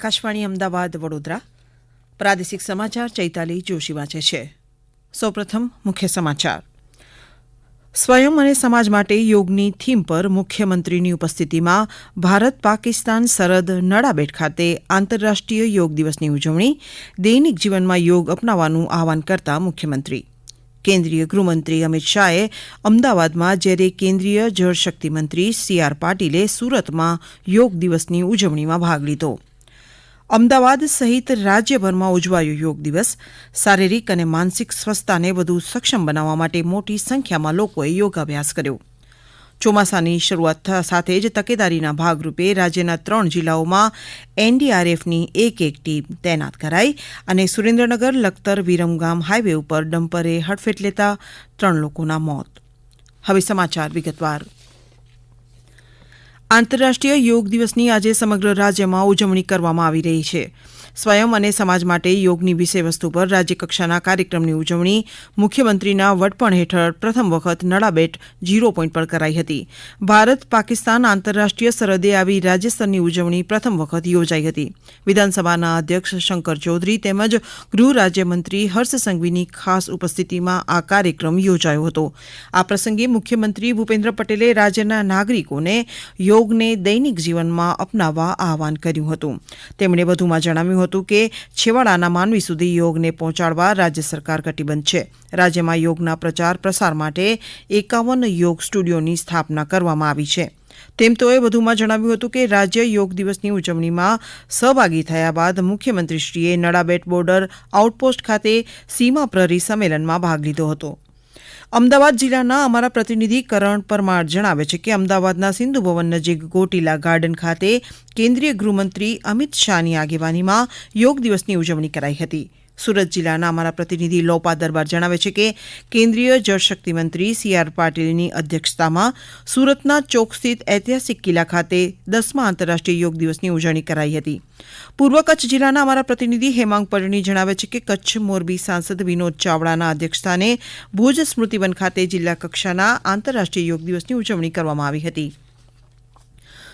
આકાશવાણી અમદાવાદ વડોદરા. પ્રાદેશિક સમાચાર ચૈતાલી જોશી વાંચે છે. સૌપ્રથમ મુખ્ય સમાચાર. સ્વયં અને સમાજ માટે યોગની થીમ પર મુખ્યમંત્રીની ઉપસ્થિતિમાં ભારત પાકિસ્તાન સરહદ નડાબેટ ખાતે આંતરરાષ્ટ્રીય યોગ દિવસની ઉજવણી, દૈનિક જીવનમાં યોગ અપનાવવાનું આહવાન કરતા મુખ્યમંત્રી. કેન્દ્રીય ગૃહમંત્રી અમિત શાહે અમદાવાદમાં જ્યારે કેન્દ્રીય જળશક્તિ મંત્રી સી આર પાટીલે સુરતમાં યોગ દિવસની ઉજવણીમાં ભાગ લીધો. અમદાવાદ સહિત રાજ્યભરમાં ઉજવાયો યોગ દિવસ. શારીરિક અને માનસિક સ્વસ્થતાને વધુ સક્ષમ બનાવવા માટે મોટી સંખ્યામાં લોકોએ યોગાભ્યાસ કર્યો. ચોમાસાની શરૂઆત સાથે જ તકેદારીના ભાગરૂપે રાજ્યના ત્રણ જિલ્લાઓમાં એનડીઆરએફની એક એક ટીમ તૈનાત કરાઈ અને સુરેન્દ્રનગર, લખતર, વિરમગામ હાઈવે ઉપર ડમ્પરે હડફેટ લેતા ત્રણ લોકોના મોત. હવે સમાચાર વિગતવાર. આંતરરાષ્ટ્રીય યોગ દિવસની આજે સમગ્ર રાજ્યમાં ઉજવણી કરવામાં આવી રહી છે. સ્વયં અને સમાજ માટે યોગની વિષયવસ્તુ પર રાજ્યકક્ષાના કાર્યક્રમની ઉજવણી મુખ્યમંત્રીના વડપણ હેઠળ પ્રથમ વખત નડાબેટ ઝીરો પોઈન્ટ પર કરાઈ હતી. ભારત પાકિસ્તાન આંતરરાષ્ટ્રીય સરહદે આવી રાજ્યસ્તરની ઉજવણી પ્રથમ વખત યોજાઈ હતી. વિધાનસભાના અધ્યક્ષ શંકર ચૌધરી તેમજ ગૃહ રાજ્યમંત્રી હર્ષ સંઘવીની ખાસ ઉપસ્થિતિમાં આ કાર્યક્રમ યોજાયો હતો. આ પ્રસંગે મુખ્યમંત્રી ભૂપેન્દ્ર પટેલે રાજ્યના નાગરિકોને યોગને દૈનિક જીવનમાં અપનાવવા આહવાન કર્યું હતું. તેમણે વધુમાં જણાવ્યું હતું કે છેવાડાના માનવી સુધી યોગને પહોંચાડવા રાજ્ય સરકાર કટિબદ્ધ છે. રાજ્યમાં યોગના પ્રચાર પ્રસાર માટે એકાવન યોગ સ્ટુડિયોની સ્થાપના કરવામાં આવી છે. તેમ તેઓએ વધુમાં જણાવ્યું હતું કે રાજ્ય યોગ દિવસની ઉજવણીમાં સહભાગી થયા બાદ મુખ્યમંત્રીશ્રીએ નડાબેટ બોર્ડર આઉટપોસ્ટ ખાતે સીમા પ્રહરી સંમેલનમાં ભાગ લીધો હતો. અમદાવાદ જિલ્લાના અમારા પ્રતિનિધિ કરણ પરમાર જણાવે છે કે અમદાવાદના સિંધુ ભવન નજીક ગોટીલા ગાર્ડન ખાતે કેન્દ્રીય ગૃહમંત્રી અમિત શાહની આગેવાનીમાં યોગ દિવસની ઉજવણી કરાઈ હતી. સુરત જિલ્લાના અમારા પ્રતિનિધિ લોપા દરબાર જણાવે છે કે કેન્દ્રીય જળશક્તિ મંત્રી સી આર પાટીલની અધ્યક્ષતામાં સુરતના ચોક સ્થિત ઐતિહાસિક કિલ્લા ખાતે દસમા આંતરરાષ્ટ્રીય યોગ દિવસની ઉજવણી કરાઈ હતી. પૂર્વ કચ્છ જિલ્લાના અમારા પ્રતિનિધિ હેમાંગ પરણી જણાવે છે કે કચ્છ મોરબી સાંસદ વિનોદ ચાવડાના અધ્યક્ષસ્થાને ભુજ સ્મૃતિવન ખાતે જિલ્લા કક્ષાના આંતરરાષ્ટ્રીય યોગ દિવસની ઉજવણી કરવામાં આવી હતી.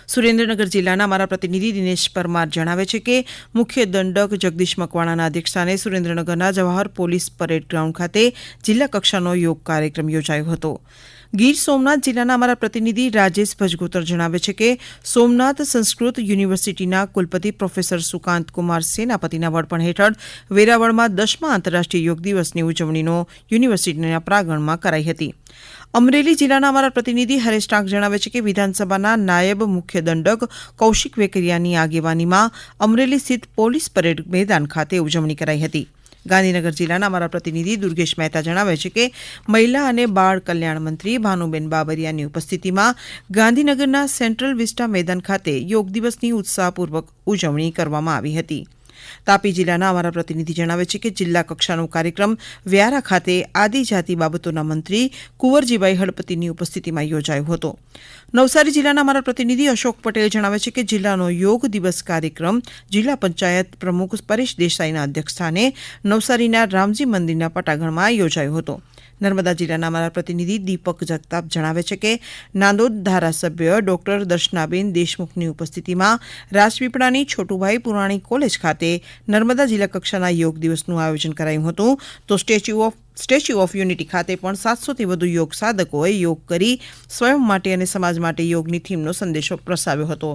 સુરેન્દ્રનગર જિલ્લાના અમારા પ્રતિનિધિ દિનેશ પરમાર જણાવે છે કે મુખ્ય દંડક જગદીશ મકવાણાના અધ્યક્ષસ્થાને સુરેન્દ્રનગરના જવાહર પોલીસ પરેડ ગ્રાઉન્ડ ખાતે જિલ્લા કક્ષાનો યોગ કાર્યક્રમ યોજાયો હતો. ગીર સોમનાથ જિલ્લાના અમારા પ્રતિનિધિ રાજેશ ભજગોતર જણાવે છે કે સોમનાથ સંસ્કૃત યુનિવર્સિટીના કુલપતિ પ્રોફેસર સુકાંત કુમાર સેનાપતિના વડપણ હેઠળ વેરાવળમાં દસમા આંતરરાષ્ટ્રીય યોગ દિવસની ઉજવણીનો યુનિવર્સિટીના પ્રાંગણમાં કરાઈ હતી. અમરેલી જિલ્લાના અમારા પ્રતિનિધિ હરેશ ટાંક જણાવે છે કે વિધાનસભાના નાયબ મુખ્ય દંડક કૌશિક વેકરિયાની આગેવાનીમાં અમરેલી સ્થિત પોલીસ પરેડ મેદાન ખાતે ઉજવણી કરાઈ હતી. ગાંધીનગર જિલ્લાના અમારા પ્રતિનિધિ દુર્ગેશ મહેતા જણાવે છે કે મહિલા અને બાળ કલ્યાણ મંત્રી ભાનુબેન બાબરિયાની ઉપસ્થિતિમાં ગાંધીનગરના સેન્ટ્રલ વિસ્ટા મેદાન ખાતે યોગ દિવસની ઉત્સાહપૂર્વક ઉજવણી કરવામાં આવી હતી. તાપી જિલ્લાના અમારા પ્રતિનિધિ જણાવે છે કે જિલ્લા કક્ષાનો કાર્યક્રમ વ્યારા ખાતે આદિજાતિ બાબતોના મંત્રી કુંવરજીભાઈ હળપતિની ઉપસ્થિતિમાં યોજાયો હતો. નવસારી જિલ્લાના અમારા પ્રતિનિધિ અશોક પટેલ જણાવે છે કે જિલ્લાનો યોગ દિવસ કાર્યક્રમ જિલ્લા પંચાયત પ્રમુખ પરેશ દેસાઈના અધ્યક્ષસ્થાને નવસારીના રામજી મંદિરના પટાગણમાં યોજાયો હતો. નર્મદા જિલ્લાના અમારા પ્રતિનિધિ દીપક જગતાપ જણાવે છે કે નાંદોદ ધારાસભ્ય ડોક્ટર દર્શનાબેન દેશમુખની ઉપસ્થિતિમાં રાજપીપળાની છોટુભાઈ પુરાણી કોલેજ ખાતે નર્મદા જિલ્લા કક્ષાના યોગ દિવસનું આયોજન કરાયું હતું. તો statue of statue of unity ખાતે પણ સાતસોથી વધુ યોગ સાધકોએ યોગ કરી સ્વયં માટે અને સમાજ માટે યોગની થીમનો સંદેશો પ્રસાવ્યો હતો.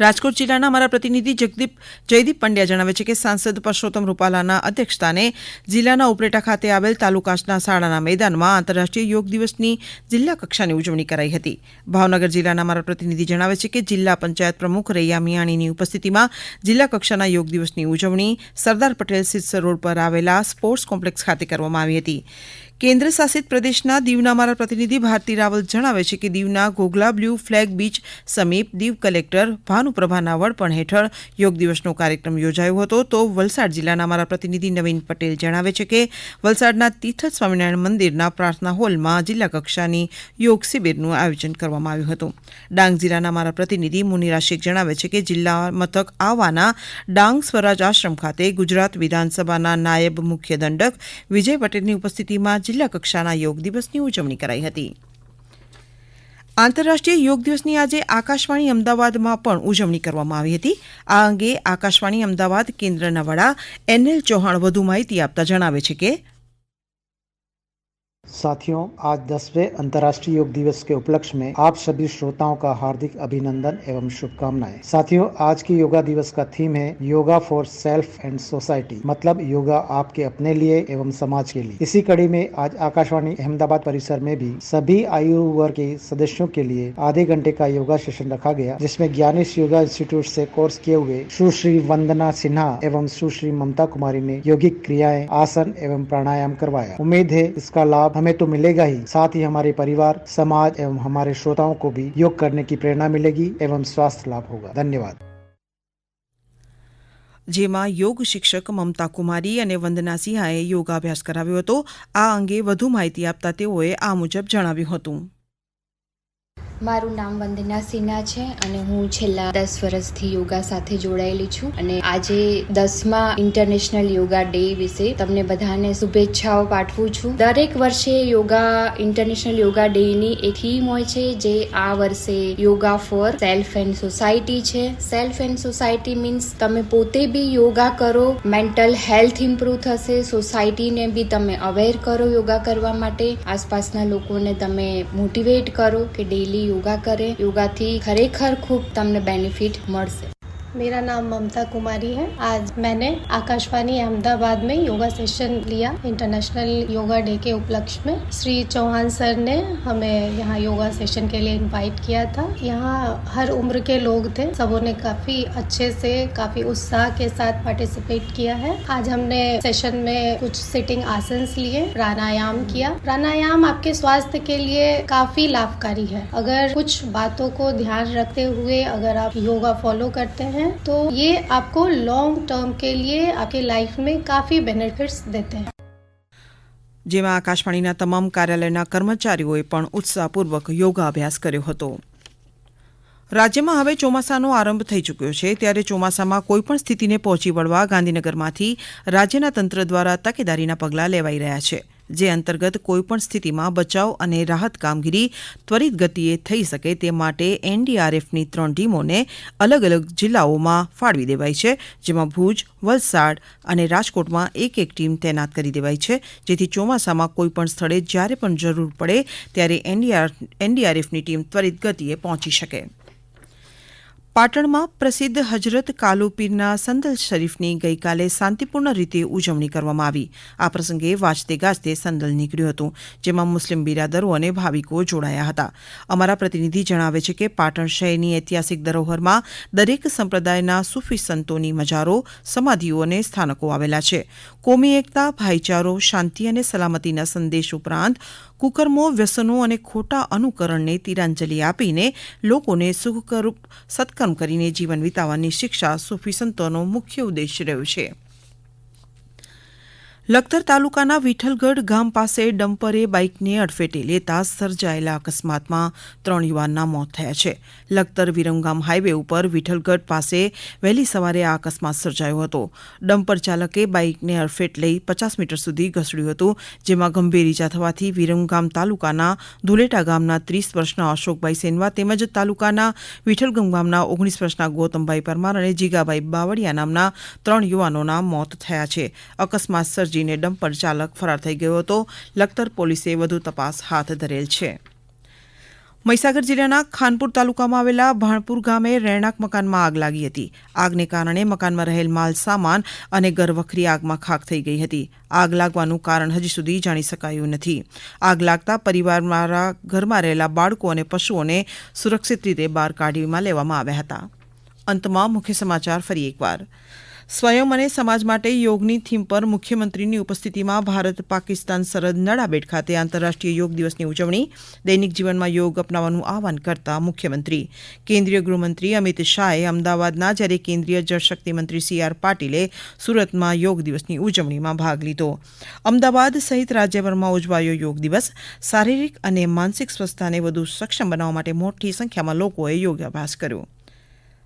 રાજકોટ જિલ્લાના અમારા પ્રતિનિધિ જગદીપ જયદીપ પંડ્યા જણાવે છે કે સાંસદ પરસોત્તમ રૂપાલાના અધ્યક્ષસ્થાને જિલ્લાના ઉપલેટા ખાતે આવેલ તાલુકાના શાળાના મેદાનમાં આંતરરાષ્ટ્રીય યોગ દિવસની જિલ્લા કક્ષાની ઉજવણી કરાઈ હતી. ભાવનગર જિલ્લાના અમારા પ્રતિનિધિ જણાવે છે કે જિલ્લા પંચાયત પ્રમુખ રૈયા મિયાણીની ઉપસ્થિતિમાં જિલ્લા કક્ષાના યોગ દિવસની ઉજવણી સરદાર પટેલ સિરસર રોડ પર આવેલા સ્પોર્ટ્સ કોમ્પ્લેક્સ ખાતે કરવામાં આવી હતી. કેન્દ્ર શાસિત પ્રદેશના દીવના અમારા પ્રતિનિધિ ભારતી રાવલ જણાવે છે કે દીવના ઘોઘલા બ્લુ ફ્લેગ બીચ સમીપ દીવ કલેક્ટર ભાનુપ્રભાના વડપણ હેઠળ યોગ દિવસનો કાર્યક્રમ યોજાયો હતો. તો વલસાડ જિલ્લાના અમારા પ્રતિનિધિ નવીન પટેલ જણાવે છે કે વલસાડના તીર્થ સ્વામિનારાયણ મંદિરના પ્રાર્થના હોલમાં જિલ્લા કક્ષાની યોગ શિબિરનું આયોજન કરવામાં આવ્યું હતું. ડાંગ જિલ્લાના અમારા પ્રતિનિધિ મુનિરા શેખ જણાવે છે કે જિલ્લા મથક આવાના ડાંગ સ્વરાજ આશ્રમ ખાતે ગુજરાત વિધાનસભાના નાયબ મુખ્ય દંડક વિજય પટેલની ઉપસ્થિતિમાં જિલ્લા કક્ષાના યોગ દિવસની ઉજવણી કરાઈ હતી. આંતરરાષ્ટ્રીય યોગ દિવસની આજે આકાશવાણી અમદાવાદમાં પણ ઉજવણી કરવામાં આવી હતી. આ અંગે આકાશવાણી અમદાવાદ કેન્દ્રના વડા એનએલ ચૌહાણ વધુ માહિતી આપતા જણાવે છે કે साथियों, आज दसवें अंतर्राष्ट्रीय योग दिवस के उपलक्ष्य में आप सभी श्रोताओं का हार्दिक अभिनंदन एवं शुभकामनाएँ। साथियों, आज की योगा दिवस का थीम है yoga for self and society मतलब योगा आपके अपने लिए एवं समाज के लिए। इसी कड़ी में आज आकाशवाणी अहमदाबाद परिसर में भी सभी आयु वर्ग के सदस्यों के लिए आधे घंटे का योगा सेशन रखा गया, जिसमें ज्ञानेश योगा इंस्टीट्यूट ऐसी कोर्स किए हुए सुश्री वंदना सिन्हा एवं सुश्री ममता कुमारी ने योगिक क्रियाएँ, आसन एवं प्राणायाम करवाया। उम्मीद है इसका लाभ हमें तो मिलेगा ही साथ ही हमारे परिवार समाज एवं हमारे श्रोताओं को भी योग करने की प्रेरणा मिलेगी एवं स्वास्थ्य लाभ होगा धन्यवाद જેમાં યોગ શિક્ષક મમતા કુમારી અને વંદના સિંહાએ યોગાભ્યાસ કરાવ્યો હતો આ અંગે વધુ માહિતી આપતા તેઓએ આ મુજબ જણાવ્યું હતું મારું નામ વંદના સિન્હા છે અને હું છેલ્લા દસ વર્ષથી યોગા સાથે જોડાયેલી છું અને આજે દસમા ઇન્ટરનેશનલ યોગા ડે વિશે તમને બધાને શુભેચ્છાઓ પાઠવું છું. દરેક વર્ષે યોગા ઇન્ટરનેશનલ યોગા ડે ની એક થીમ હોય છે જે આ વર્ષે yoga for self and society છે. સેલ્ફ એન્ડ સોસાયટી મીન્સ તમે પોતે બી યોગા કરો, મેન્ટલ હેલ્થ ઇમ્પ્રૂવ થશે, સોસાયટીને બી તમે અવેર કરો યોગા કરવા માટે. આસપાસના લોકોને તમે મોટિવેટ કરો કે ડેલી યોગા કરે યોગાથી ખરેખર ખૂબ તમને બેનિફિટ મળશે. मेरा नाम ममता कुमारी है। आज मैंने आकाशवाणी अहमदाबाद में योगा सेशन लिया। इंटरनेशनल योगा डे के उपलक्ष्य में। श्री चौहान सर ने हमें यहाँ योगा सेशन के लिए इनवाइट किया था। यहाँ हर उम्र के लोग थे। सबों ने काफ़ी अच्छे से, काफ़ी उत्साह के साथ पार्टिसिपेट किया है। आज हमने सेशन में कुछ सिटिंग आसन लिए, प्राणायाम किया। प्राणायाम आपके स्वास्थ्य के लिए काफ़ी लाभकारी है। अगर कुछ बातों को ध्यान रखते हुए अगर आप योगा फॉलो करते हैं तो ये आपको लॉन्ग टर्म के लिए आपके लाइफ में काफ़ी बेनिफिट्स देते हैं જેમાં આકાશવાણીના તમામ કાર્યાલયના કર્મચારીઓએ પણ ઉત્સાહપૂર્વક યોગાભ્યાસ કર્યો હતો રાજ્યમાં હવે ચોમાસાનો આરંભ થઈ ચૂક્યો છે ત્યારે ચોમાસામાં કોઈપણ સ્થિતિને પહોંચી વળવા ગાંધીનગરમાંથી રાજ્યના તંત્ર દ્વારા તકેદારીના પગલાં લેવાઈ રહ્યા છે જે અંતર્ગત કોઈપણ સ્થિતિમાં બચાવ અને રાહત કામગીરી ત્વરિત ગતિએ થઈ શકે તે માટે એનડીઆરએફની ત્રણ ટીમોને અલગ અલગ જિલ્લાઓમાં ફાળવી દેવાઈ છે, જેમાં ભુજ, વલસાડ અને રાજકોટમાં એક એક ટીમ તૈનાત કરી દેવાઈ છે. જેથી ચોમાસામાં કોઈપણ સ્થળે જ્યારે પણ જરૂર પડે, ત્યારે એનડીઆર, એનડીઆરએફની ટીમ ત્વરિત ગતિએ પહોંચી શકે. પાટણમાં પ્રસિદ્ધ હજરત કાલુપીરના સંદલ શરીફની ગઈકાલે શાંતિપૂર્ણ રીતે ઉજવણી કરવામાં આવી. આ પ્રસંગે વાજતે ગાજતે સંદલ નીકળ્યું હતું, જેમાં મુસ્લિમ બિરાદરો અને ભાવિકો જોડાયા હતા. અમારા પ્રતિનિધિ જણાવે છે કે પાટણ શહેરની ઐતિહાસિક ધરોહરમાં દરેક સંપ્રદાયના સૂફી સંતોની મજારો, સમાધિઓ અને સ્થાનકો આવેલા છે. કોમી એકતા, ભાઈચારો, શાંતિ અને સલામતીના સંદેશ ઉપરાંત કુકર્મો, વ્યસનો અને ખોટા અનુકરણને તિરાંજલિ આપીને લોકોને સુખકરૂપ સત્કર્મ કરીને જીવન વિતાવવાની શિક્ષા સૂફી સંતોનો મુખ્ય ઉદ્દેશ રહ્યો છે. લખતર તાલુકાના વિઠ્ઠલગઢ ગામ પાસે ડમ્પરે બાઇકને અડફેટે લેતા સર્જાયેલા અકસ્માતમાં ત્રણ યુવાનના મોત થયા છે. લખતર વિરમગામ હાઈવે ઉપર વિઠ્ઠલગઢ પાસે વહેલી સવારે આ અકસ્માત સર્જાયો હતો. ડમ્પર ચાલકે બાઇકને અડફેટ લઈ પચાસ મીટર સુધી ઘસડ્યું હતું, જેમાં ગંભીર ઇજા થવાથી વિરમગામ તાલુકાના ધુલેટા ગામના ત્રીસ વર્ષના અશોકભાઈ સેનવા તેમજ તાલુકાના વિઠ્ઠલગમ ગામના ઓગણીસ વર્ષના ગૌતમભાઈ પરમાર અને જીગાભાઈ બાવળિયા નામના ત્રણ યુવાનોના મોત થયા છે. અકસ્માત સર્જી સર્જીને ડમ્પર ચાલક ફરાર થઈ ગયો હતો. લખતર પોલીસે વધુ તપાસ હાથ ધરેલ છે. મહીસાગર જિલ્લાના ખાનપુર તાલુકામાં આવેલા ભાણપુર ગામે રહેણાંક મકાનમાં આગ લાગી હતી. આગને કારણે મકાનમાં રહેલ માલ, સામાન અને ઘરવખરી આગમાં ખાક થઈ ગઈ હતી. આગ લાગવાનું કારણ હજી સુધી જાણી શકાયું નથી. આગ લાગતા પરિવારમાં ઘરમાં રહેલા બાળકો અને પશુઓને સુરક્ષિત રીતે બહાર કાઢીમાં લેવામાં આવ્યા હતા. અંતમાં મુખ્ય સમાચાર ફરી એકવાર. સ્વયં અને સમાજ માટે યોગની થીમ પર મુખ્યમંત્રીની ઉપસ્થિતિમાં ભારત પાકિસ્તાન સરહદ નડાબેટ ખાતે આંતરરાષ્ટ્રીય યોગ દિવસની ઉજવણી, દૈનિક જીવનમાં યોગ અપનાવવાનું આહવાન કરતા મુખ્યમંત્રી. કેન્દ્રીય ગૃહમંત્રી અમિત શાહે અમદાવાદના જ્યારે કેન્દ્રીય જળશક્તિ મંત્રી સી આર પાટીલે સુરતમાં યોગ દિવસની ઉજવણીમાં ભાગ લીધો. અમદાવાદ સહિત રાજ્યભરમાં ઉજવાયો યોગ દિવસ. શારીરિક અને માનસિક સ્વસ્થતાને વધુ સક્ષમ બનાવવા માટે મોટી સંખ્યામાં લોકોએ યોગાભ્યાસ કર્યો.